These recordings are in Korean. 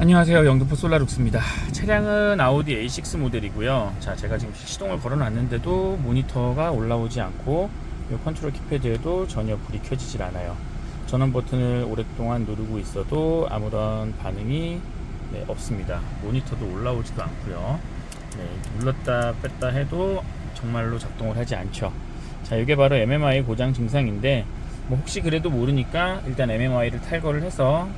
안녕하세요. 영등포 솔라룩스입니다. 차량은 아우디 A6 모델이고요. 자 제가 지금 시동을 걸어 놨는데도 모니터가 올라오지 않고 이 컨트롤 키패드에도 전혀 불이 켜지질 않아요. 전원 버튼을 오랫동안 누르고 있어도 아무런 반응이 네, 없습니다. 모니터도 올라오지도 않고요. 네, 눌렀다 뺐다 해도 정말로 작동을 하지 않죠. 자 이게 바로 MMI 고장 증상인데 뭐 혹시 그래도 모르니까 일단 MMI를 탈거를 해서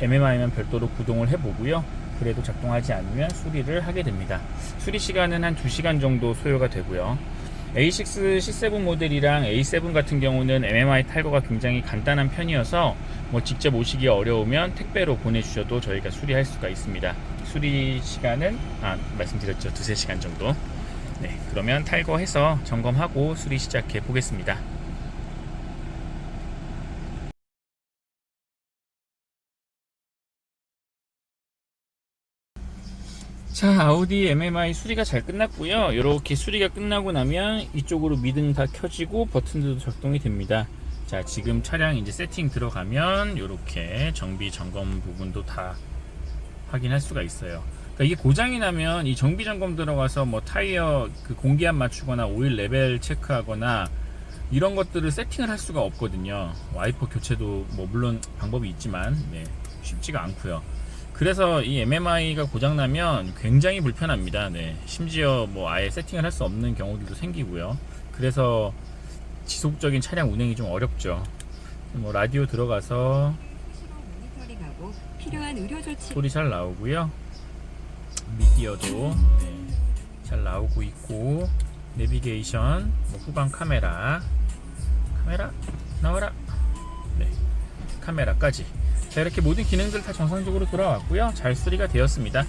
MMI면 별도로 구동을 해보고요. 그래도 작동하지 않으면 수리를 하게 됩니다. 수리 시간은 한 2시간 정도 소요가 되고요. A6 C7 모델이랑 A7 같은 경우는 MMI 탈거가 굉장히 간단한 편이어서 뭐 직접 오시기 어려우면 택배로 보내주셔도 저희가 수리할 수가 있습니다. 수리 시간은 아 말씀드렸죠 두세 시간 정도. 네 그러면 탈거해서 점검하고 수리 시작해 보겠습니다. 자, 아우디 MMI 수리가 잘 끝났고요. 이렇게 수리가 끝나고 나면 이쪽으로 미등 다 켜지고 버튼들도 작동이 됩니다. 자, 지금 차량 이제 세팅 들어가면 이렇게 정비 점검 부분도 다 확인할 수가 있어요. 그러니까 이게 고장이 나면 이 정비 점검 들어가서 뭐 타이어 그 공기압 맞추거나 오일 레벨 체크하거나 이런 것들을 세팅을 할 수가 없거든요. 와이퍼 교체도 뭐 물론 방법이 있지만 네, 쉽지가 않고요. 그래서 이 MMI가 고장나면 굉장히 불편합니다. 네. 심지어 뭐 아예 세팅을 할 수 없는 경우들도 생기고요. 그래서 지속적인 차량 운행이 좀 어렵죠. 뭐 라디오 들어가서 소리 잘 나오고요. 미디어도 네, 잘 나오고 있고 내비게이션, 뭐 후방 카메라, 카메라 나와라. 네, 카메라까지. 자 이렇게 모든 기능들 다 정상적으로 돌아왔고요. 잘 수리가 되었습니다.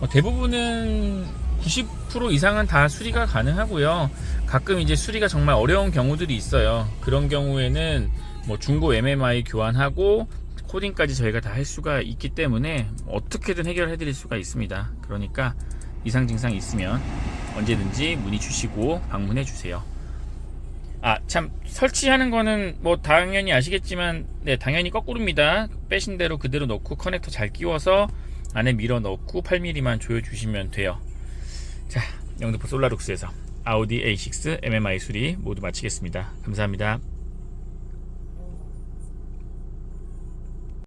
어, 대부분은 90% 이상은 다 수리가 가능하고요. 가끔 이제 수리가 정말 어려운 경우들이 있어요. 그런 경우에는 뭐 중고 MMI 교환하고 코딩까지 저희가 다 할 수가 있기 때문에 어떻게든 해결해 드릴 수가 있습니다. 그러니까 이상 증상 있으면 언제든지 문의 주시고 방문해 주세요. 아, 참 설치하는 거는 뭐 당연히 아시겠지만 네, 당연히 거꾸로입니다. 빼신 대로 그대로 넣고 커넥터 잘 끼워서 안에 밀어 넣고 8mm만 조여 주시면 돼요. 자, 영등포 솔라룩스에서 아우디 A6 MMI 수리 모두 마치겠습니다. 감사합니다.